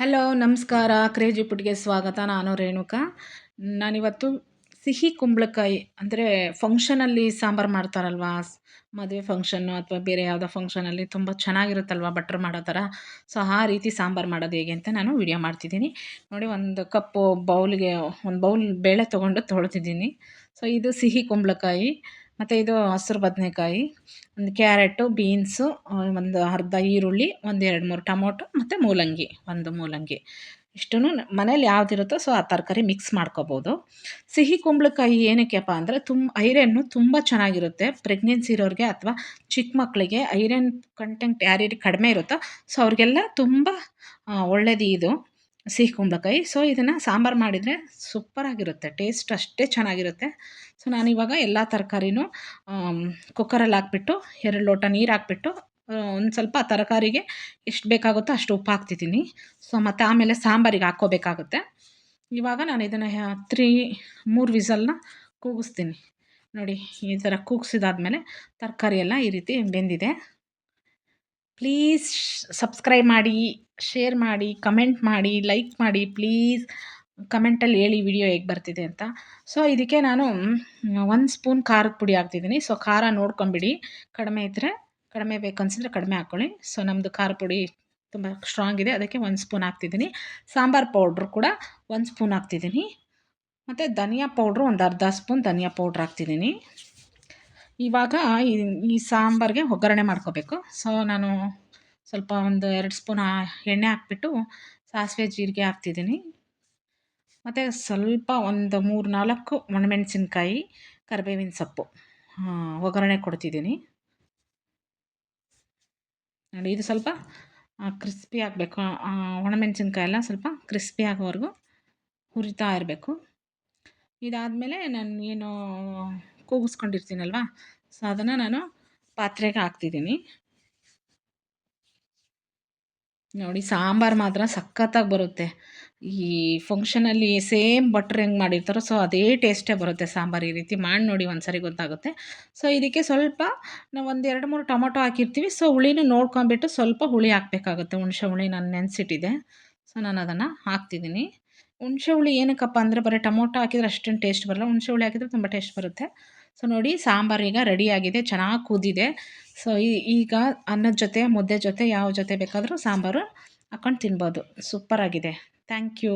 Hello ನಮಸ್ಕಾರ. Crazy ಪುಟ್ಗೆ ಸ್ವಾಗತ. ನಾನು ರೇಣುಕಾ. ನಾನಿವತ್ತು ಸಿಹಿ ಕುಂಬಳಕಾಯಿ, ಅಂದರೆ ಫಂಕ್ಷನಲ್ಲಿ ಸಾಂಬಾರು ಮಾಡ್ತಾರಲ್ವಾ? ಮದುವೆ ಫಂಕ್ಷನ್ನು ಅಥವಾ ಬೇರೆ ಯಾವುದೋ ಫಂಕ್ಷನಲ್ಲಿ ತುಂಬ ಚೆನ್ನಾಗಿರುತ್ತಲ್ವ ಬಟ್ರ್ ಮಾಡೋ ಥರ ಸೊ ಆ ರೀತಿ ಸಾಂಬಾರು ಮಾಡೋದು ಹೇಗೆ ಅಂತ ನಾನು ವಿಡಿಯೋ ಮಾಡ್ತಿದ್ದೀನಿ. ನೋಡಿ, ಒಂದು ಕಪ್ಪು ಬೌಲ್ಗೆ ಒಂದು ಬೌಲ್ ಬೇಳೆ ತೊಗೊಂಡು ತೊಳ್ತಿದ್ದೀನಿ. ಸೊ ಇದು ಸಿಹಿ ಕುಂಬಳಕಾಯಿ. ಮತ್ತು ಇದು ಹಸಿರು ಬದನೆಕಾಯಿ, ಒಂದು ಕ್ಯಾರೆಟು, ಬೀನ್ಸು ಒಂದು ಅರ್ಧ ಈರುಳ್ಳಿ, ಒಂದು ಎರಡು ಮೂರು ಟೊಮೊಟೊ ಮತ್ತು ಮೂಲಂಗಿ, ಒಂದು ಮೂಲಂಗಿ. ಇಷ್ಟನ್ನು ಮನೇಲಿ ಯಾವುದಿರುತ್ತೋ ಸೊ ಆ ತರಕಾರಿ ಮಿಕ್ಸ್ ಮಾಡ್ಕೋಬೋದು. ಸಿಹಿ ಕುಂಬಳಕಾಯಿ ಏನಕ್ಕೆಪ್ಪ ಅಂದರೆ ತುಂಬ ಐರನ್ನು ತುಂಬ ಚೆನ್ನಾಗಿರುತ್ತೆ. ಪ್ರೆಗ್ನೆನ್ಸಿ ಇರೋರಿಗೆ ಅಥವಾ ಚಿಕ್ಕ ಮಕ್ಕಳಿಗೆ ಐರನ್ ಕಂಟೆಂಟ್ ಯಾರ್ಯಾರಿಗೆ ಕಡಿಮೆ ಇರುತ್ತೋ ಸೊ ಅವ್ರಿಗೆಲ್ಲ ತುಂಬ ಒಳ್ಳೆಯದು ಇದು. ಸಿಹಿ ಕುಂಬಳಕಾಯಿ. ಸೊ ಇದನ್ನು ಸಾಂಬಾರು ಮಾಡಿದರೆ ಸೂಪರಾಗಿರುತ್ತೆ ಟೇಸ್ಟ್ ಅಷ್ಟೇ ಚೆನ್ನಾಗಿರುತ್ತೆ. ಸೊ ನಾನಿವಾಗ ಎಲ್ಲ ತರಕಾರಿನೂ ಕುಕ್ಕರಲ್ಲಿ ಹಾಕ್ಬಿಟ್ಟು, ಎರಡು ಲೋಟ ನೀರು ಹಾಕ್ಬಿಟ್ಟು ಒಂದು ಸ್ವಲ್ಪ ತರಕಾರಿಗೆ ಎಷ್ಟು ಬೇಕಾಗುತ್ತೋ ಅಷ್ಟು ಉಪ್ಪು ಹಾಕ್ತಿದ್ದೀನಿ. ಸೊ ಮತ್ತು ಆಮೇಲೆ ಸಾಂಬಾರಿಗೆ ಹಾಕ್ಕೋಬೇಕಾಗುತ್ತೆ. ಇವಾಗ ನಾನು ಇದನ್ನು ತ್ರೀ ಮೂರು ವಿಸಲ್ನ ಕೂಗಿಸ್ತೀನಿ. ನೋಡಿ, ಈ ಥರ ಕೂಗಿಸಿದಾದ್ಮೇಲೆ ತರಕಾರಿ ಎಲ್ಲ ಈ ರೀತಿ ಬೆಂದಿದೆ. ಪ್ಲೀಸ್ ಸಬ್ಸ್ಕ್ರೈಬ್ ಮಾಡಿ ಶೇರ್ ಮಾಡಿ ಕಮೆಂಟ್ ಮಾಡಿ ಲೈಕ್ ಮಾಡಿ ಪ್ಲೀಸ್ ಕಮೆಂಟಲ್ಲಿ ಹೇಳಿ ವಿಡಿಯೋ ಹೇಗೆ ಬರ್ತಿದೆ ಅಂತ. ಸೊ ಇದಕ್ಕೆ ನಾನು ಒಂದು ಸ್ಪೂನ್ ಖಾರದ ಪುಡಿ ಹಾಕ್ತಿದ್ದೀನಿ. ಸೊ ಖಾರ ನೋಡ್ಕೊಂಬಿಡಿ. ಕಡಿಮೆ ಇದ್ದರೆ ಕಡಿಮೆ ಬೇಕನ್ಸಿದ್ರೆ ಕಡಿಮೆ ಹಾಕ್ಕೊಳ್ಳಿ ಸೊ ನಮ್ಮದು ಖಾರ ಪುಡಿ ತುಂಬ ಸ್ಟ್ರಾಂಗ್ ಇದೆ. ಅದಕ್ಕೆ ಒಂದು ಸ್ಪೂನ್ ಹಾಕ್ತಿದ್ದೀನಿ. ಸಾಂಬಾರು ಪೌಡ್ರ್ ಕೂಡ ಒಂದು ಸ್ಪೂನ್ ಹಾಕ್ತಿದ್ದೀನಿ. ಮತ್ತು ಧನಿಯಾ ಪೌಡ್ರು ಒಂದು ಅರ್ಧ ಸ್ಪೂನ್ ಧನಿಯಾ ಪೌಡ್ರ್ ಹಾಕ್ತಿದ್ದೀನಿ. ಇವಾಗ ಈ ಸಾಂಬಾರಿಗೆ ಒಗ್ಗರಣೆ ಮಾಡ್ಕೋಬೇಕು. ಸೊ ನಾನು ಸ್ವಲ್ಪ ಒಂದು ಎರಡು ಸ್ಪೂನ್ ಎಣ್ಣೆ ಹಾಕ್ಬಿಟ್ಟು ಸಾಸಿವೆ ಜೀರಿಗೆ ಹಾಕ್ತಿದ್ದೀನಿ. ಮತ್ತು ಸ್ವಲ್ಪ ಒಂದು ಮೂರು ನಾಲ್ಕು ಒಣಮೆಣಸಿನ್ಕಾಯಿ, ಕರಿಬೇವಿನ ಸೊಪ್ಪು ಒಗ್ಗರಣೆ ಕೊಡ್ತಿದ್ದೀನಿ. ನೋಡಿ, ಇದು ಸ್ವಲ್ಪ ಕ್ರಿಸ್ಪಿ ಆಗಬೇಕು. ಒಣಮೆಣಸಿನ್ಕಾಯಿ ಎಲ್ಲ ಸ್ವಲ್ಪ ಕ್ರಿಸ್ಪಿ ಆಗೋವರೆಗೂ ಹುರಿತಾ ಇರಬೇಕು. ಇದಾದಮೇಲೆ ನಾನು ಏನು ಕೂಗಿಸ್ಕೊಂಡಿರ್ತೀನಲ್ವ? ಸೊ ಅದನ್ನು ನಾನು ಪಾತ್ರೆಗೆ ಹಾಕ್ತಿದ್ದೀನಿ. ನೋಡಿ, ಸಾಂಬಾರು ಮಾತ್ರ ಸಖತ್ತಾಗಿ ಬರುತ್ತೆ. ಈ ಫಂಕ್ಷನಲ್ಲಿ ಸೇಮ್ ಬಟ್ರ್ ಹೆಂಗೆ ಮಾಡಿರ್ತಾರೋ ಸೊ ಅದೇ ಟೇಸ್ಟೇ ಬರುತ್ತೆ ಸಾಂಬಾರು ಈ ರೀತಿ ಮಾಡಿ ನೋಡಿ ಒಂದು ಸರಿ ಗೊತ್ತಾಗುತ್ತೆ. ಸೊ ಇದಕ್ಕೆ ಸ್ವಲ್ಪ ನಾವು ಒಂದು ಎರಡು ಮೂರು ಟೊಮೊಟೊ ಹಾಕಿರ್ತೀವಿ. ಸೊ ಹುಳಿನೂ ನೋಡ್ಕೊಂಬಿಟ್ಟು ಸ್ವಲ್ಪ ಹುಳಿ ಹಾಕಬೇಕಾಗುತ್ತೆ. ಹುಣಸೆ ಹುಳಿ ನಾನು ನೆನೆಸಿಟ್ಟಿದೆ. ಸೊ ನಾನು ಅದನ್ನು ಹಾಕ್ತಿದ್ದೀನಿ. ಹುಣಸೆ ಹುಳಿ ಏನಕ್ಕಪ್ಪ ಅಂದರೆ ಬರೀ ಟೊಮೊಟೊ ಹಾಕಿದ್ರೆ ಅಷ್ಟೊಂದು ಟೇಸ್ಟ್ ಬರಲ್ಲ. ಹುಣಸೆ ಹುಳಿ ಹಾಕಿದ್ರೆ ತುಂಬ ಟೇಸ್ಟ್ ಬರುತ್ತೆ. ಸೊ ನೋಡಿ, ಸಾಂಬಾರು ಈಗ ರೆಡಿಯಾಗಿದೆ ಚೆನ್ನಾಗಿ ಕುದಿದೆ. ಸೊ ಈಗ ಅನ್ನದ ಜೊತೆ, ಮುದ್ದೆ ಜೊತೆ, ಯಾವ ಜೊತೆ ಬೇಕಾದರೂ ಸಾಂಬಾರು ಹಾಕ್ಕೊಂಡು ತಿನ್ಬೋದು. ಸೂಪರಾಗಿದೆ ಥ್ಯಾಂಕ್ ಯು